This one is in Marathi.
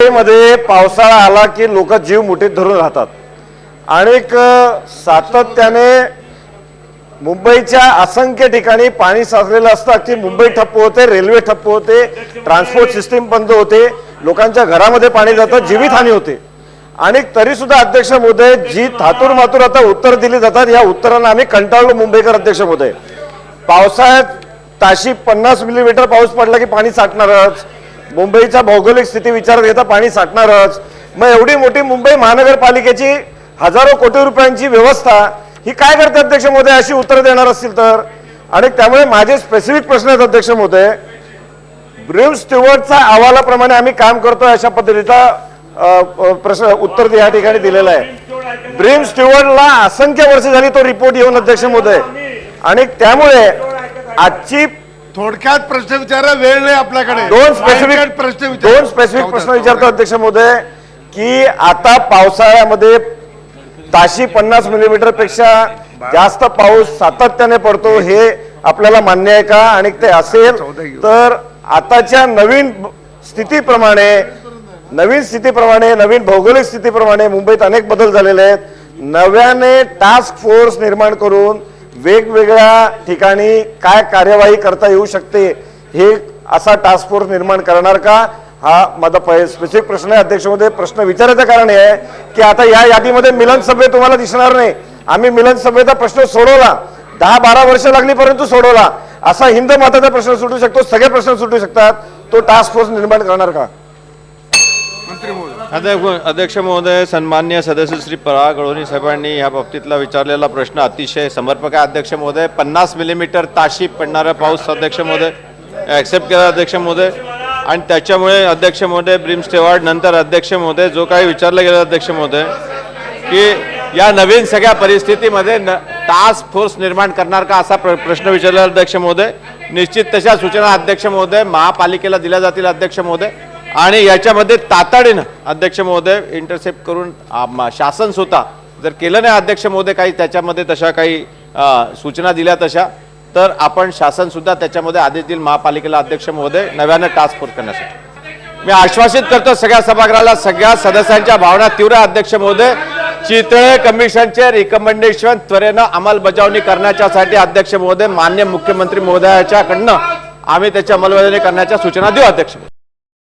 मुंबईमध्ये पावसाळा आला की लोक जीव मुठीत धरून राहतात. आणि सातत्याने मुंबईच्या असंख्य ठिकाणी पाणी साचलेलं असतं. की मुंबई ठप्प होते रेल्वे ठप्प होते ट्रान्सपोर्ट सिस्टीम बंद होते लोकांच्या घरामध्ये पाणी जातं जीवितहानी होते. आणि तरी सुद्धा अध्यक्ष महोदय जी थातूर मातूर आता उत्तर दिली जातात या उत्तरांना आम्ही कंटाळलो मुंबईकर अध्यक्ष महोदय. पावसाळ्यात ताशी पन्नास मिलीमीटर पाऊस पडला की पाणी साठणारच. मुंबईच्या भौगोलिक स्थिती विचारात घेता पाणी साठणारच. मग एवढी मोठी मुंबई महानगरपालिकेची हजारो कोटी रुपयांची व्यवस्था ही काय करते अध्यक्ष महोदय? अशी उत्तर देणार असतील तर? आणि त्यामुळे माझे स्पेसिफिक प्रश्न आहेत अध्यक्ष महोदय. ब्रिम स्टुअर्टचा अहवालाप्रमाणे आम्ही काम करतोय अशा पद्धतीचा प्रश्न उत्तर या ठिकाणी दिलेलं आहे. ब्रिम स्टुअर्टला असंख्य वर्ष झाली तो रिपोर्ट येऊन अध्यक्ष महोदय. आणि त्यामुळे आजची थोडक्यात प्रश्न विचारा वेळ नाही आपल्याकडे. दोन स्पेसिफिक प्रश्न दोन स्पेसिफिक प्रश्न विचारतो अध्यक्ष महोदय की आता पावसाळ्यामध्ये ताशी पन्नास मिलीमीटरपेक्षा जास्त पाऊस सातत्याने पडतो हे आपल्याला मान्य आहे का? आणि ते असेल तर आताच्या नवीन स्थितीप्रमाणे नवीन स्थितीप्रमाणे नवीन भौगोलिक स्थितीप्रमाणे मुंबईत अनेक बदल झालेले आहेत. नव्याने टास्क फोर्स निर्माण करून वेगवेगळ्या ठिकाणी काय कार्यवाही करता येऊ शकते हे असा टास्क फोर्स निर्माण करणार का? हा माझा स्पेसिफिक प्रश्न आहे. अध्यक्षमध्ये प्रश्न विचारायचं कारण हे आहे की आता या यादीमध्ये मिलन सभे तुम्हाला दिसणार नाही. आम्ही मिलन सभेचा प्रश्न सोडवला. दहा बारा वर्ष लागली परंतु सोडवला. असा हिंद माताचा प्रश्न सुटू शकतो सगळे प्रश्न सुटू शकतात. तो टास्क फोर्स निर्माण करणार का? अध्यक्ष अध्यक्ष महोदय सन्मान्य सदस्य श्री पराग गळवणी साहेबांनी या बाबतीतला विचारलेला प्रश्न अतिशय समर्पक आहे. अध्यक्ष महोदय पन्नास मिलीमीटर ताशी पडणारा पाऊस अध्यक्ष महोदय ॲक्सेप्ट केला अध्यक्ष महोदय. आणि त्याच्यामुळे अध्यक्ष महोदय ब्रिम स्टेवार्ड नंतर अध्यक्ष महोदय जो काही विचारलं गेलं अध्यक्ष महोदय की या नवीन सगळ्या परिस्थितीमध्ये न टास्क फोर्स निर्माण करणार का असा प्र प्रश्न विचारलेला अध्यक्ष महोदय. निश्चित तशा सूचना अध्यक्ष महोदय महापालिकेला दिल्या जातील अध्यक्ष महोदय. आणि याच्यामध्ये तातडीनं अध्यक्ष महोदय इंटरसेप्ट करून शासन स्वतः जर केलं नाही अध्यक्ष महोदय काही त्याच्यामध्ये तशा काही सूचना दिल्या तशा तर आपण शासन सुद्धा त्याच्यामध्ये आदेश देईल महापालिकेला अध्यक्ष महोदय नव्यानं टास्क फोर्स करण्यासाठी. मी आश्वासित करतो सगळ्या सभागृहाला सगळ्या सदस्यांच्या भावना तीव्र अध्यक्ष महोदय चितळे कमिशनचे रिकमेंडेशन त्वरेनं अंमलबजावणी करण्याच्यासाठी अध्यक्ष महोदय मान्य मुख्यमंत्री महोदयाच्याकडनं आम्ही त्याची अंमलबजावणी करण्याच्या सूचना देऊ अध्यक्ष